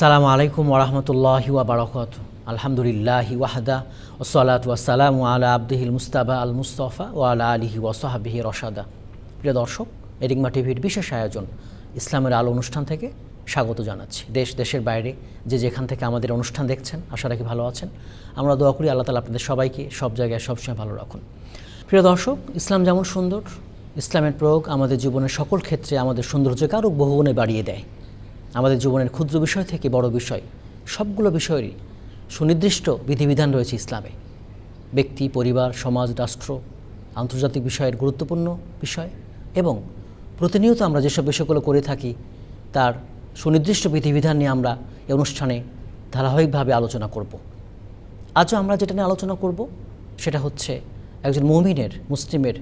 আসসালামু আলাইকুম ওরহমতুল্লাহি বারকাত আলহামদুলিল্লাহি ওয়াহদা ওসলাত ওয়াসালাম আলা আব্দিহিল মুস্তাবা আল মুস্তফা ও আলা আলিহি ওয়াসাহাবিহি রসাদা প্রিয় দর্শক এরিগমা টিভির বিশেষ আয়োজন, ইসলামের আলো অনুষ্ঠান থেকে স্বাগত জানাচ্ছি। দেশ, দেশের বাইরে যে যেখান থেকে আমাদের অনুষ্ঠান দেখছেন, আশা রাখি ভালো আছেন। আমরা দোয়া করি আল্লাহ তালা আপনাদের সবাইকে সব জায়গায় সবসময় ভালো রাখুন। প্রিয় দর্শক, ইসলাম যেমন সুন্দর, ইসলামের প্রয়োগ আমাদের জীবনের সকল ক্ষেত্রে আমাদের সৌন্দর্যকে আরও বহুগুণে বাড়িয়ে দেয়। আমাদের জীবনের ক্ষুদ্র বিষয় থেকে বড় বিষয়, সবগুলো বিষয়েরই সুনির্দিষ্ট বিধিবিধান রয়েছে ইসলামে। ব্যক্তি, পরিবার, সমাজ, রাষ্ট্র, আন্তর্জাতিক বিষয়ের গুরুত্বপূর্ণ বিষয় এবং প্রতিনিয়ত আমরা যেসব বিষয়গুলো করে থাকি, তার সুনির্দিষ্ট বিধিবিধান নিয়ে আমরা এই অনুষ্ঠানে ধারাবাহিকভাবে আলোচনা করব। আজও আমরা যেটা নিয়ে আলোচনা করব, সেটা হচ্ছে একজন মুমিনের, মুসলিমের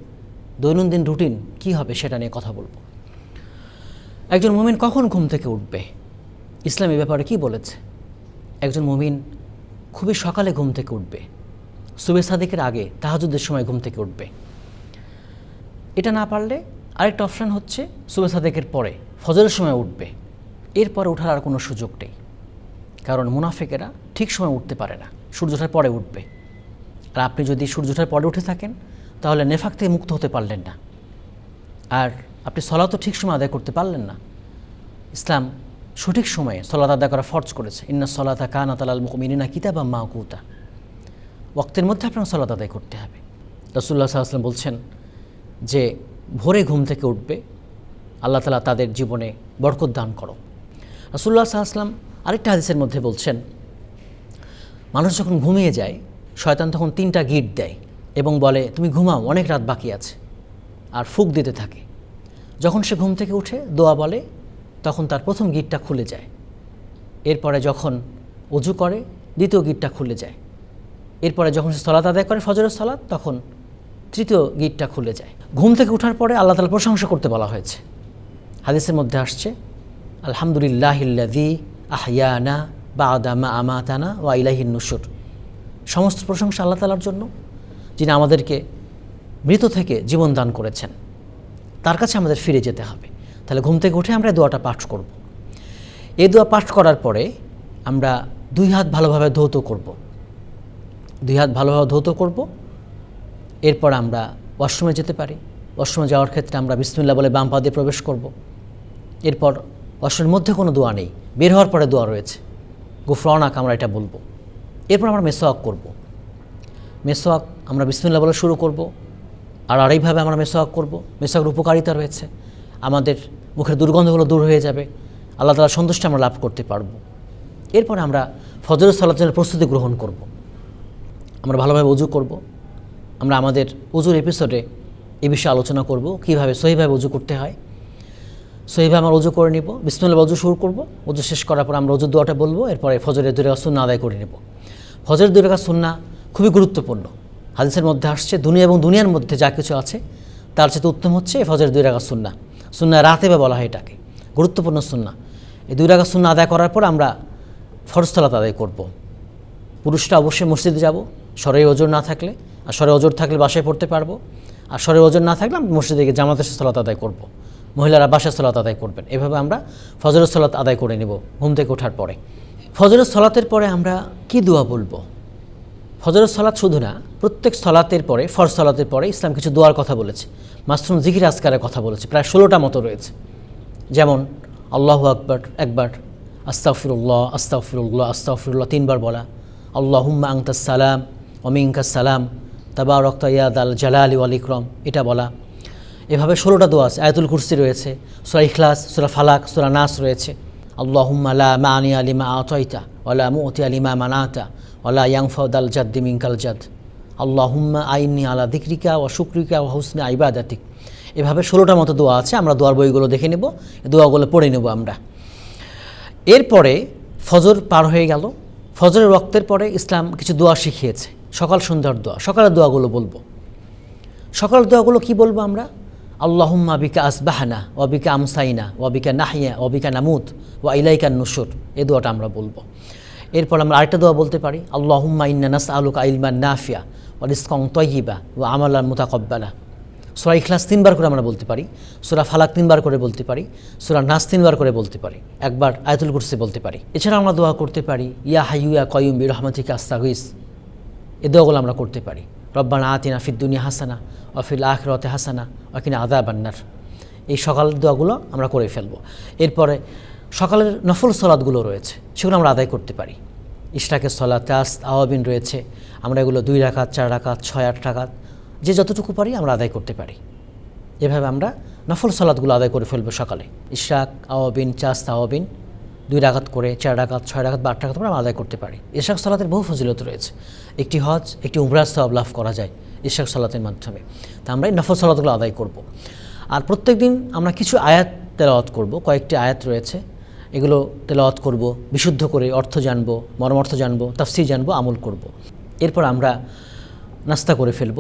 দৈনন্দিন রুটিন কী হবে সেটা নিয়ে কথা বলব। একজন মুমিন কখন ঘুম থেকে উঠবে? ইসলাম এ ব্যাপারে কি বলেছে? একজন মুমিন খুবই সকালে ঘুম থেকে উঠবে। সুবে সাদিকের আগে তাহাজুদের সময় ঘুম থেকে উঠবে। এটা না পারলে আরেকটা অপশান হচ্ছে সুবে সাদেকের পরে ফজরের সময় উঠবে। এরপরে ওঠার আর কোনো সুযোগ নেই। কারণ মুনাফেকেরা ঠিক সময় উঠতে পারে না। সূর্য ওঠার পরে উঠবে। আর আপনি যদি সূর্য ওঠার পরে উঠে থাকেন, তাহলে নেফাক থেকে মুক্ত হতে পারলেন না। আর আপনি সলাত ঠিক সময় আদায় করতে পারলেন না। ইসলাম সঠিক সময়ে সলাত আদায় করা ফর্জ করেছে। ইন্না সলাতা কানা তালাল মুকমিনা কিতাবা মা কুতা ওক্তের মধ্যে আপনার সলাত আদায় করতে হবে। রসুল্লাহ সাল্লাম বলছেন যে, ভোরে ঘুম থেকে উঠবে, আল্লাহ তালা তাদের জীবনে বরকত দান করো। রসুল্লাহ সাল্লাম আরেকটা হাদিসের মধ্যে বলছেন, মানুষ যখন ঘুমিয়ে যায়, শয়তান তখন তিনটা গিট দেয় এবং বলে, তুমি ঘুমাও, অনেক রাত বাকি আছে। আর ফুক দিতে থাকে। যখন সে ঘুম থেকে উঠে দোয়া বলে, তখন তার প্রথম গিটটা খুলে যায়। এরপরে যখন অজু করে, দ্বিতীয় গিটটা খুলে যায়। এরপরে যখন সে সলাত আদায় করে, ফজরের সলাত, তখন তৃতীয় গিটটা খুলে যায়। ঘুম থেকে ওঠার পরে আল্লাহ তালা প্রশংসা করতে বলা হয়েছে। হাদিসের মধ্যে আসছে আলহামদুলিল্লাহিল্লাদি আহিয়ানা বা আদামা আমাতানা ওয়া ইলাহিন নুসুর সমস্ত প্রশংসা আল্লাহ তালার জন্য, যিনি আমাদেরকে মৃত থেকে জীবন দান করেছেন। তার কাছে আমাদের ফিরে যেতে হবে তাহলে ঘুম থেকে উঠে আমরা দোয়াটা পাঠ করব। এই দোয়া পাঠ করার পরে আমরা দুই হাত ভালোভাবে ধৌত করব। দুই হাত ভালোভাবে ধৌত করব এরপর আমরা ওয়াশরুমে যেতে পারি ওয়াশরুমে যাওয়ার ক্ষেত্রে আমরা বিসমিল্লা বলে বাম পা দিয়ে প্রবেশ করব। এরপর ওয়াশরুমের মধ্যে কোনো দোয়া নেই বের হওয়ার পরে দোয়া রয়েছে গুফরানাক আমরা এটা বলব এরপর আমরা মেসোয়াক করব। মেসোয়াক আমরা বিসমিল্লা বলে শুরু করব আর আরেকভাবে আমরা মেসোয়াক করব। মেসোয়াকের উপকারিতা রয়েছে। আমাদের মুখের দুর্গন্ধগুলো দূর হয়ে যাবে। আল্লাহ তালা সন্তুষ্টি আমরা লাভ করতে পারব। এরপর আমরা ফজর জন্য প্রস্তুতি গ্রহণ করব। আমরা ভালোভাবে উজু করব। আমরা আমাদের উজুর এপিসোডে এ বিষয়ে আলোচনা করব। কীভাবে সহিভাবে উজু করতে হয়। সহিভাবে আমরা উজু করে নিব। বিসমুল্লাহ উজু শুরু করব। উজু শেষ করার পর আমরা উজু দোয়াটা বলব। এরপরে ফজরের দুই রেখা সুন্না আদায় করে নেব। ফজরের দুই রেখা সুন্না খুবই গুরুত্বপূর্ণ। হাদিসের মধ্যে আসছে, দুনিয়া এবং দুনিয়ার মধ্যে যা কিছু আছে, তার চেয়ে উত্তম হচ্ছে এই ফজরের দুই রাগা সুন্না সুন্না রাতে বা বলা হয় এটাকে। গুরুত্বপূর্ণ সুন্না এই দুই রাগা সুন্না আদায় করার পর আমরা ফরস্তলাত আদায় করব। পুরুষরা অবশ্যই মসজিদে যাব স্বরে ওজোর না থাকলে, আর স্বরে ওজোর থাকলে বাসায় পড়তে পারব, আর স্বরে ওজোর না থাকলে আমরা মসজিদে গিয়ে জামাতের সলাত আদায় করব। মহিলারা বাসার সলাত আদায় করবেন। এভাবে আমরা ফজরের সলাত আদায় করে নেব ঘুম থেকে ওঠার পরে। ফজরের সলাতের পরে আমরা কি দোয়া বলব? ফজরের সলাৎ শুধু না, প্রত্যেক সলাতের পরে ফর সলাতের পরে ইসলাম কিছু দোয়ার কথা বলেছে। মাসরুম জিকির আসকারের কথা বলেছে, প্রায় ষোলোটা মতো রয়েছে। যেমন, আল্লাহ আকবর, একবার আস্তাফিরুল্লাহ আস্তাফিরুল্লাহ আস্তাফিরুল্লাহ তিনবার বলা, আল্লাহুম্মা আংতা সালাম অমিঙ্কাস সালাম তাবা রক্ত ইয়াদ আল জালাল আল ইকরম, এটা বলা। এভাবে ষোলোটা দোয়া আছে, আয়াতুল কুরসি রয়েছে, সুরা ইখলাস, সুরা ফালাক, সুরা নাস রয়েছে। আল্লাহুম্মা লা মা আনি আলিমা আতয়তা ওলা মুতি আলিমা মানাতা ওলা ইয়াংফাউদ আল জাদ্দি মিঙ্কাল জাদ আল্লাহুম্মা আইনি আলা দিকরিকা ও শুক্রিকা ও হুসনে আইবাদাতিক এভাবে ষোলোটা মতো দোয়া আছে, আমরা দোয়ার বইগুলো দেখে নেব দোয়াগুলো পড়ে নেব আমরা। এরপরে ফজর পার হয়ে গেল, ফজরের রক্তের পরে ইসলাম কিছু দোয়া শিখিয়েছে, সকাল সন্ধ্যার দোয়া, সকালের দোয়াগুলো বলব। সকালের দোয়াগুলো কি বলব আমরা? আল্লাহুম্মা বিকা আসবাহানা ওয়াবিকা আমসাইনা ওয়াবিকা নাহিয়া ওয়াবিকা নামুত, ওয়া ইলাইকা নুসুর এ দোয়াটা আমরা বলব। এরপর আমরা আরেকটা দোয়া বলতে পারি, আল্লাহুম্মা ইন্না নাস আলুকা ইলমান নাফিয়া ওয়া রিস্কং তয়িবা ও আমাল্লাল মুতাকব্বালা। সুরা ইখলাস তিনবার করে আমরা বলতে পারি, সুরা ফালাক তিনবার করে বলতে পারি, সুরা নাস তিনবার করে বলতে পারি, একবার আয়তুল কুরসি বলতে পারি। এছাড়া আমরা দোয়া করতে পারি, ইয়া হাইয়ু ইয়া কয়ুম বি রহমাতিকা আস্তাগিস। এ দোয়াগুলো আমরা করতে পারি, রব্বানা আতিনা ফিদ দুনিয়া হাসানা অফিল আখরতে হাসানা অকিনা আদা বান্নার এই সকাল দোয়াগুলো আমরা করে ফেলব। এরপরে সকালের নফল সলাদগুলো রয়েছে, সেগুলো আমরা আদায় করতে পারি। ইশরাকের সলাত তাস আওয়াবিন রয়েছে। আমরা এগুলো দুই রাখাত, চার রাকাত ছয়, আট রাকাত যে যতটুকু পারি আমরা আদায় করতে পারি। এভাবে আমরা নফল সলাদগুলো আদায় করে ফেলব সকালে। ইশরাক আওয়াবিন চাস আওয়াবিন দুই রাকাত করে, চার রাকাত ছয় রাকাত বা আট করে আমরা আদায় করতে পারি। ইশাক সালাতের বহু ফজিলত রয়েছে। একটি হজ, একটি উমরাজ সওয়াব লাভ করা যায় ইশাক সালাতের মাধ্যমে। তা আমরা এই নফল সালাতগুলো আদায় করব। আর প্রত্যেক দিন আমরা কিছু আয়াত তেলাওয়াত করব। কয়েকটি আয়াত রয়েছে। এগুলো তেলাওয়াত করব, বিশুদ্ধ করে অর্থ জানব মর্মার্থ জানব, তাফসির জানব, আমল করব। এরপর আমরা নাস্তা করে ফেলব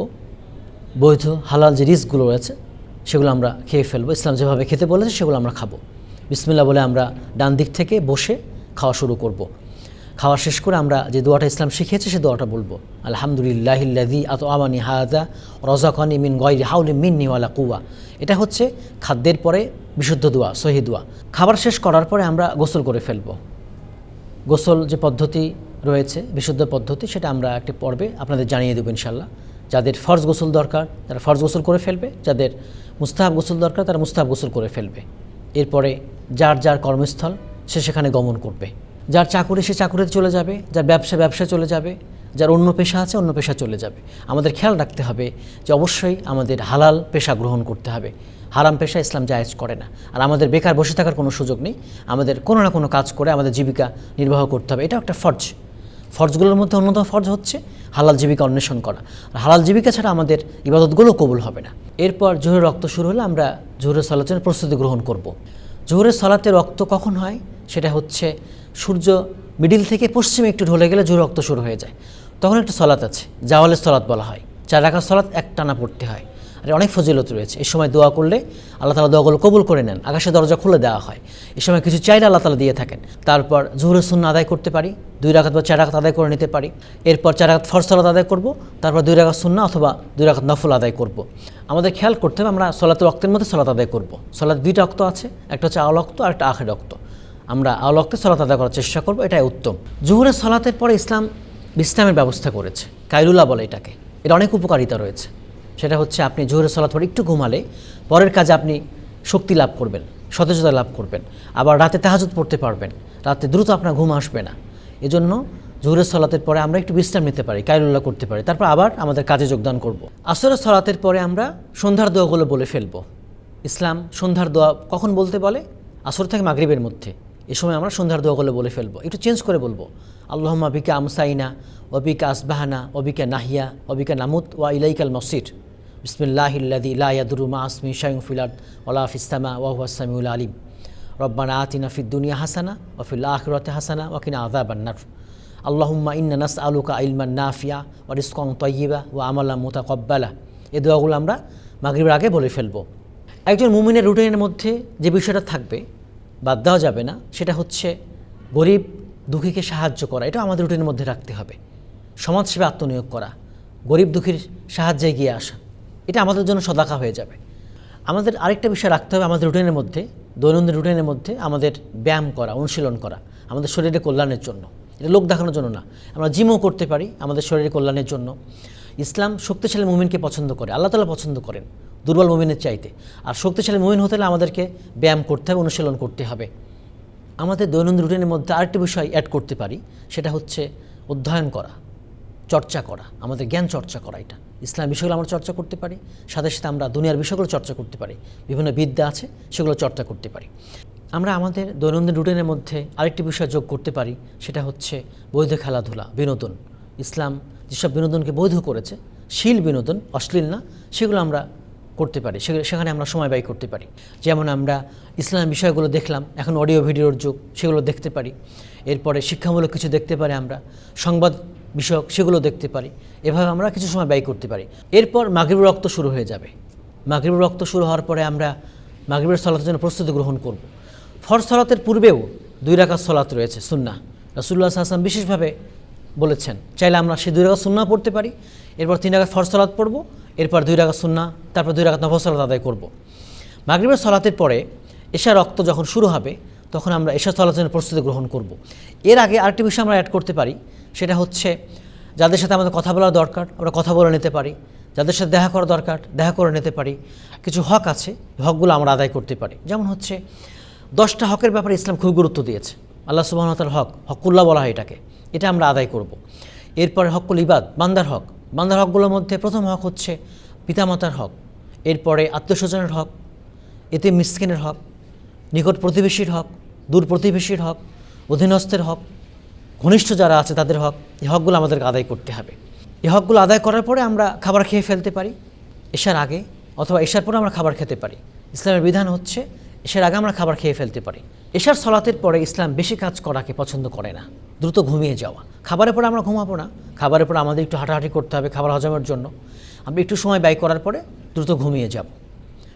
বৈধ, হালাল যে রিস্কগুলো রয়েছে, সেগুলো আমরা খেয়ে ফেলব ইসলাম যেভাবে খেতে বলেছে, সেগুলো আমরা খাব বিসমিল্লা বলে আমরা ডান দিক থেকে বসে খাওয়া শুরু করব। খাওয়া শেষ করে আমরা যে দোয়াটা ইসলাম শিখিয়েছে, সে দোয়াটা বলব। আলহামদুলিল্লাহিল্লাদি আত আমানি হাজা রজাকানি মিন গয়রি হাউলি মিন নিওয়ালা কুয়া এটা হচ্ছে খাদ্যের পরে বিশুদ্ধ দোয়া, সহি দোয়া। খাবার শেষ করার পরে আমরা গোসল করে ফেলব। গোসল যে পদ্ধতি রয়েছে, বিশুদ্ধ পদ্ধতি, সেটা আমরা একটি পর্বে আপনাদের জানিয়ে দেবো ইনশাল্লাহ যাদের ফরজ গোসল দরকার, তারা ফরজ গোসল করে ফেলবে। যাদের মুস্তাহাব গোসল দরকার, তারা মুস্তাহাব গোসল করে ফেলবে। এরপরে যার যার কর্মস্থল, সে সেখানে গমন করবে। যার চাকুরি সে চাকুরিতে চলে যাবে, যার ব্যবসা ব্যবসায় চলে যাবে, যার অন্য পেশা আছে অন্য পেশা চলে যাবে। আমাদের খেয়াল রাখতে হবে যে অবশ্যই আমাদের হালাল পেশা গ্রহণ করতে হবে। হারাম পেশা ইসলাম জায়েজ করে না। আর আমাদের বেকার বসে থাকার কোনো সুযোগ নেই। আমাদের কোনো না কোনো কাজ করে আমাদের জীবিকা নির্বাহ করতে হবে। এটা একটা ফর্জ। ফরজগুলোর মধ্যে অন্যতম ফরজ হচ্ছে হালাল জীবিকা অন্বেষণ করা। আর হালাল জীবিকা ছাড়া আমাদের ইবাদতগুলো কবুল হবে না। এরপর জোহরের রক্ত শুরু হলে আমরা জোহরের সালাতের প্রস্তুতি গ্রহণ করব। জোহরের সালাতে রক্ত কখন হয়? সেটা হচ্ছে সূর্য মিডিল থেকে পশ্চিমে একটু ঢলে গেলে জোহর রক্ত শুরু হয়ে যায়। তখন একটা সলাত আছে, জাওয়ালের সলাত বলা হয়। চার রাখার সলাত এক টানা পড়তে হয়। আর অনেক ফজিলত রয়েছে। এই সময় দোয়া করলে আল্লাহ তালা দোয়াগুলো কবুল করে নেন। আকাশে দরজা খুলে দেওয়া হয়। এই সময় কিছু চাইলে আল্লাহ তালা দিয়ে থাকেন। তারপর জুহুরের শূন্য আদায় করতে পারি। দুই রাখাত বা চার রাখাত আদায় করে নিতে পারি। এরপর চার রাখাত ফরজ সলাত আদায় করব। তারপর দুই রাখাত শূন্য অথবা দুই রাখাত নফল আদায় করব। আমাদের খেয়াল করতে হবে, আমরা সলাত রক্তের মধ্যে সলাত আদায় করব। সলাত দুইটা রক্ত আছে, একটা হচ্ছে আল রক্ত আর একটা আখের রক্ত আমরা আল রক্তে সলাত আদায় করার চেষ্টা করব, এটাই উত্তম। জুহুরের সলাতের পরে ইসলাম বিশ্রামের ব্যবস্থা করেছে। কাইরুল্লাহ বলে এটাকে। এর অনেক উপকারিতা রয়েছে। সেটা হচ্ছে আপনি জোহরের সলাত পরে একটু ঘুমালে, পরের কাজে আপনি শক্তি লাভ করবেন, সতেজতা লাভ করবেন, আবার রাতে তাহাজুদ পড়তে পারবেন, রাতে দ্রুত আপনার ঘুম আসবে না। এজন্য জোহরের সলাতের পরে আমরা একটু বিশ্রাম নিতে পারি, কাইলুল্লাহ করতে পারি, তারপর আবার আমাদের কাজে যোগদান করব। আসরের সলাতের পরে আমরা সন্ধ্যার দোয়াগুলো বলে ফেলব। ইসলাম সন্ধ্যার দোয়া কখন বলতে বলে? আসর থেকে মাগরিবের মধ্যে। এ সময় আমরা সন্ধ্যার দোয়াগুলো বলে ফেলব। একটু চেঞ্জ করে বলব। আল্লাহমা বিকা আমসাইনা অবিকা আসবাহানা অবিকা নাহিয়া অবিকা নামুত, ওয়া ইলাইকাল মসির বিসমিল্লাহিল্লাদি ইলায়াদুরু মা আসমি শায়ুং ফিলাদ ওলা ফিস্তামা ওয়াহুয়া সামিউল আলিম। রব্বানা আতিনা ফিদ দুনিয়া হাসানা ওফিল আখরতে হাসানা ওয়াকিনা আযাবান্নার আল্লাহুম্মা ইন্না নাস আলুকা ইলমান নাফিয়া ও রিসকং তৈবা ও আমাল্লা মুতাকব্বালা। এ দোয়াগুলো আমরা মাগরিবের আগে বলে ফেলব। একজন মুমিনের রুটিনের মধ্যে যে বিষয়টা থাকবে বাদ দেওয়া যাবে না, সেটা হচ্ছে গরিব দুঃখীকে সাহায্য করা, এটা আমাদের রুটিনের মধ্যে রাখতে হবে। সমাজসেবা আত্মনিয়োগ করা, গরিব দুঃখীর সাহায্যে এগিয়ে আসা, এটা আমাদের জন্য সদাকা হয়ে যাবে। আমাদের আরেকটা বিষয় রাখতে হবে আমাদের রুটিনের মধ্যে, দৈনন্দিন রুটিনের মধ্যে আমাদের ব্যায়াম করা, অনুশীলন করা, আমাদের শরীরের কল্যাণের জন্য। এটা লোক দেখানোর জন্য না, আমরা জিমও করতে পারি আমাদের শরীরের কল্যাণের জন্য। ইসলাম শক্তিশালী মুমিনকে পছন্দ করে, আল্লাহ তালা পছন্দ করেন, দুর্বল মুমিনের চাইতে। আর শক্তিশালী মুমিন হতে হলে আমাদেরকে ব্যায়াম করতে হবে, অনুশীলন করতে হবে। আমাদের দৈনন্দিন রুটিনের মধ্যে আরেকটি বিষয় অ্যাড করতে পারি, সেটা হচ্ছে অধ্যয়ন করা, চর্চা করা, আমাদের জ্ঞান চর্চা করা এটা। ইসলাম বিষয়গুলো আমরা চর্চা করতে পারি, সাথে সাথে আমরা দুনিয়ার বিষয়গুলো চর্চা করতে পারি, বিভিন্ন বিদ্যা আছে, সেগুলো চর্চা করতে পারি। আমরা আমাদের দৈনন্দিন রুটিনের মধ্যে আরেকটি বিষয় যোগ করতে পারি, সেটা হচ্ছে বৈধ খেলাধুলা, বিনোদন। ইসলাম যেসব বিনোদনকে বৈধ করেছে, শিল বিনোদন, অশ্লীল না, সেগুলো আমরা করতে পারি। সেখানে আমরা সময় ব্যয় করতে পারি। যেমন আমরা ইসলাম বিষয়গুলো দেখলাম, এখন অডিও ভিডিওর যুগ, সেগুলো দেখতে পারি। এরপরে শিক্ষামূলক কিছু দেখতে পারি আমরা, সংবাদ বিষয়ক সেগুলো দেখতে পারি। এভাবে আমরা কিছু সময় ব্যয় করতে পারি। এরপর মাগরিব রক্ত শুরু হয়ে যাবে। মাগরিব রক্ত শুরু হওয়ার পরে আমরা মাগরিবের সলাতের জন্য প্রস্তুতি গ্রহণ করব। ফর সলাতের পূর্বেও দুই রাকাত সলাত রয়েছে সুন্না রাসুল্লাহ হাসান বিশেষভাবে বলেছেন। চাইলে আমরা সেই দুই রাকাত সুন্না পড়তে পারি, এরপর তিন রাকাত ফরজ সলাত পড়ব, এরপর দুই রাকাত সুন্না তারপর দুই রাকাত নফল সালাত আদায় করব। মাগরিবের সলাতের পরে এশা রক্ত যখন শুরু হবে, তখন আমরা এশা সলাচনের প্রস্তুতি গ্রহণ করব। এর আগে আরেকটি বিষয় আমরা অ্যাড করতে পারি, সেটা হচ্ছে যাদের সাথে আমাদের কথা বলা দরকার, আমরা কথা বলে নিতে পারি, যাদের সাথে দেখা করা দরকার, দেখা করে নিতে পারি, কিছু হক আছে হকগুলো আমরা আদায় করতে পারি। যেমন হচ্ছে, দশটা হকের ব্যাপারে ইসলাম খুব গুরুত্ব দিয়েছে। আল্লাহ সুবাহতাল হক, হকুল্লাহ বলা হয় এটাকে। এটা আমরা আদায় করব। এরপরে হকুল ইবাদ, বান্দার হক। বান্দার হকগুলোর মধ্যে প্রথম হক হচ্ছে পিতামাতার হক। এরপরে আত্মস্বজনের হক, এতে মিসকিনের হক, নিকট প্রতিবেশীর হক, দূর প্রতিবেশীর হক, অধীনস্থের হক, ঘনিষ্ঠ যারা আছে তাদের হক, এই হকগুলো আমাদেরকে আদায় করতে হবে। এই হকগুলো আদায় করার পরে আমরা খাবার খেয়ে ফেলতে পারি এসার আগে, অথবা এসার পরে আমরা খাবার খেতে পারি। ইসলামের বিধান হচ্ছে এসার আগে আমরা খাবার খেয়ে ফেলতে পারি। এশার সলাতের পরে ইসলাম বেশি কাজ করাকে পছন্দ করে না। দ্রুত ঘুমিয়ে যাওয়া। খাবারের পরে আমরা ঘুমাবো না। খাবারের পরে আমাদের একটু হাঁটাহাঁটি করতে হবে খাবার হজমের জন্য। আমরা একটু সময় ব্যয় করার পরে দ্রুত ঘুমিয়ে যাব।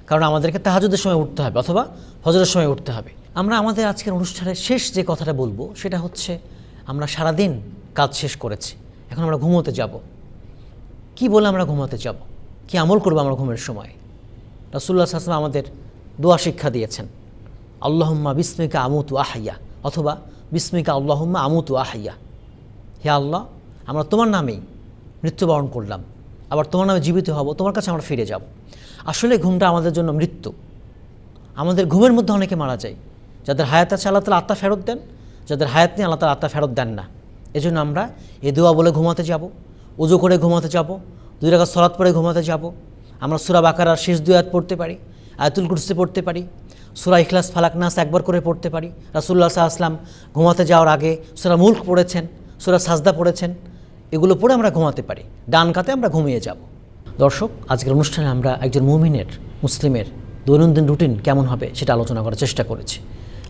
কারণ আমাদেরকে তাহাজুদের সময় উঠতে হবে অথবা হজরের সময় উঠতে হবে। আমরা আমাদের আজকের অনুষ্ঠানের শেষ যে কথাটা বলব, সেটা হচ্ছে আমরা সারাদিন কাজ শেষ করেছি। এখন আমরা ঘুমোতে যাব। কি বলে আমরা ঘুমাতে যাব? কি আমল করব আমরা ঘুমের সময়? রাসুল্লাহ আসলাম আমাদের দোয়া শিক্ষা দিয়েছেন। আল্লাহম্মা বিস্মিকা আমুতু আহাইয়া, অথবা বিস্মিকা আল্লাহম্মা আমুতু আহাইয়া। হে আল্লাহ, আমরা তোমার নামেই মৃত্যুবরণ করলাম, আবার তোমার নামে জীবিত হব, তোমার কাছে আমরা ফিরে যাব। আসলে ঘুমটা আমাদের জন্য মৃত্যু। আমাদের ঘুমের মধ্যে অনেকে মারা যায়, যাদের হায়াত আছে আল্লাহ তালা আত্মা ফেরত দেন, যাদের হায়াত নেই আল্লাহ তালা আত্মা ফেরত দেন না। এজন্য আমরা এ দোয়া বলে ঘুমাতে যাব, উজু করে ঘুমাতে যাব, দুই টাকা সরাত পরে ঘুমাতে যাব। আমরা সুরা বাকারার শেষ দুই আয়াত পড়তে পারি, আয়াতুল কুরসি পড়তে পারি সুরা ইখলাস, ফালাক নাস একবার করে পড়তে পারি। রাসুল্লাহ সাহা আসলাম ঘুমাতে যাওয়ার আগে সুরা মুল্ক পড়েছেন, সুরা সাজদা পড়েছেন, এগুলো পড়ে আমরা ঘুমাতে পারি। ডান কাতে আমরা ঘুমিয়ে যাব। দর্শক, আজকের অনুষ্ঠানে আমরা একজন মুমিনের, মুসলিমের দৈনন্দিন রুটিন কেমন হবে সেটা আলোচনা করার চেষ্টা করেছি।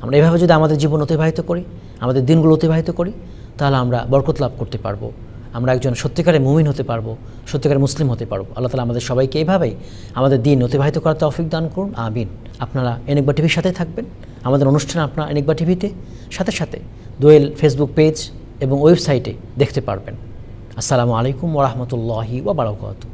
আমরা এভাবে যদি আমাদের জীবন অতিবাহিত করি, আমাদের দিনগুলো অতিবাহিত করি, তাহলে আমরা বরকত লাভ করতে পারব। আমরা একজন সত্যিকারের মুমিন হতে পারব সত্যিকারের মুসলিম হতে পারব। আল্লাহ তালা আমাদের সবাইকে এইভাবেই আমাদের দিন অতিবাহিত করার তৌফিক দান করুন, আমিন। আপনারা এনেকবা টিভির সাথে থাকবেন। আমাদের অনুষ্ঠান আপনারা এনেকবা টিভিতে সাথে সাথে দোয়েল ফেসবুক পেজ এবং ওয়েবসাইটে দেখতে পারবেন। আসসালামু আলাইকুম ওরহমতুল্লাহি ওবরাকাতু